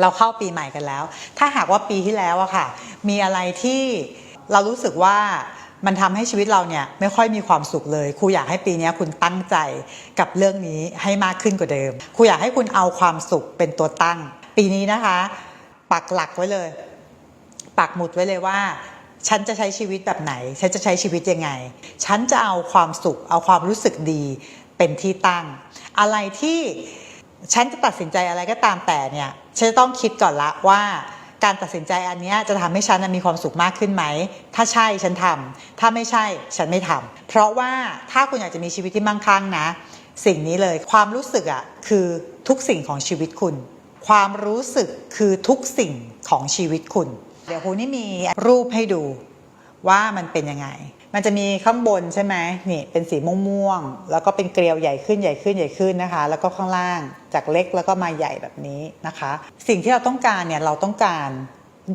เราเข้าปีใหม่กันแล้ว ถ้าหากว่าปีที่แล้วอะค่ะ มีอะไรที่เรารู้สึกว่ามันทำให้ชีวิตเราเนี่ยไม่ค่อยมีความสุขเลยครูอยากให้ปีนี้คุณตั้งใจกับเรื่องนี้ให้มากขึ้นกว่าเดิมครูอยากให้คุณเอาความสุขเป็นตัวตั้ง ปีนี้นะคะ ปักหลักไว้เลย ปักหมุดไว้เลยว่า ฉันจะใช้ชีวิตแบบไหน ฉันจะใช้ชีวิตยังไง ฉันจะเอาความสุข เอาความรู้สึกดีเป็นที่ตั้ง อะไรที่ฉันจะตัดสินใจอะไรก็ตามแต่เนี่ย ฉันจะต้องคิดก่อนละว่าการตัดสินใจอันนี้จะทำให้ฉันมีความสุขมากขึ้นไหม ถ้าใช่ฉันทำถ้าไม่ใช่ฉันไม่ทำเพราะว่าถ้าคุณอยากจะมีชีวิตที่มั่งคั่งนะ สิ่งนี้เลยความรู้สึกอะคือทุกสิ่งของชีวิตคุณ ความรู้สึกคือทุกสิ่งของชีวิตคุณ เดี๋ยวครูนี่มีรูปให้ดูว่ามันเป็นยังไง มันจะมีข้างบนใช่ไหมนี่เป็นสีม่วงๆแล้วก็เป็นเกลียวใหญ่ขึ้นใหญ่ขึ้นใหญ่ขึ้นนะคะ แล้วก็ข้างล่างจากเล็กแล้วก็มาใหญ่แบบนี้นะคะ สิ่งที่เราต้องการเนี่ยเราต้องการ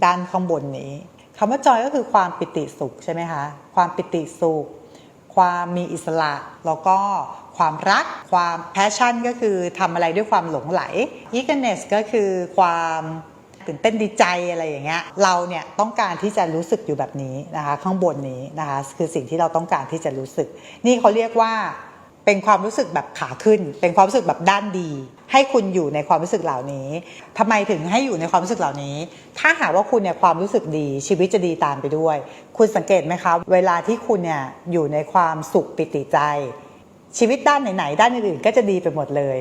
ด้านข้างบนนี้คำว่าจอยก็คือความปิติสุขใช่ไหมคะความปิติสุข ความมีอิสระแล้วก็ความรัก ความแพชชั่นก็คือทำอะไรด้วยความหลงไหล eagerness ก็คือความ ตื่นเต้นดีใจอะไรอย่างเงี้ยเราเนี่ยต้องการที่จะรู้สึกอยู่แบบนี้นะคะข้างบนนี้นะคะคือสิ่งที่เราต้องการที่จะรู้สึก นี่เขาเรียกว่าเป็นความรู้สึกแบบขาขึ้น เป็นความรู้สึกแบบด้านดี ให้คุณอยู่ในความรู้สึกเหล่านี้ทำไมถึงให้อยู่ในความรู้สึกเหล่านี้ ถ้าหากว่าคุณเนี่ยความรู้สึกดี ชีวิตจะดีตามไปด้วย คุณสังเกตไหมคะ เวลาที่คุณเนี่ยอยู่ในความสุขปิติใจ ชีวิตด้านไหนๆด้านอื่นๆก็จะดีไปหมดเลย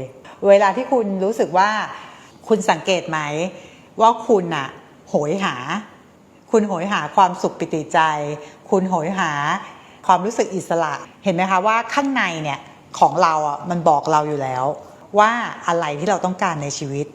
เวลาที่คุณรู้สึกว่าคุณสังเกตไหม ว่าคุณอะโหยหา คุณโหยหาความสุขปิติใจ คุณโหยหาความรู้สึกอิสระ เห็นไหมคะว่าข้างในเนี่ยของเราอะมันบอกเราอยู่แล้ว ว่าอะไรที่เราต้องการในชีวิต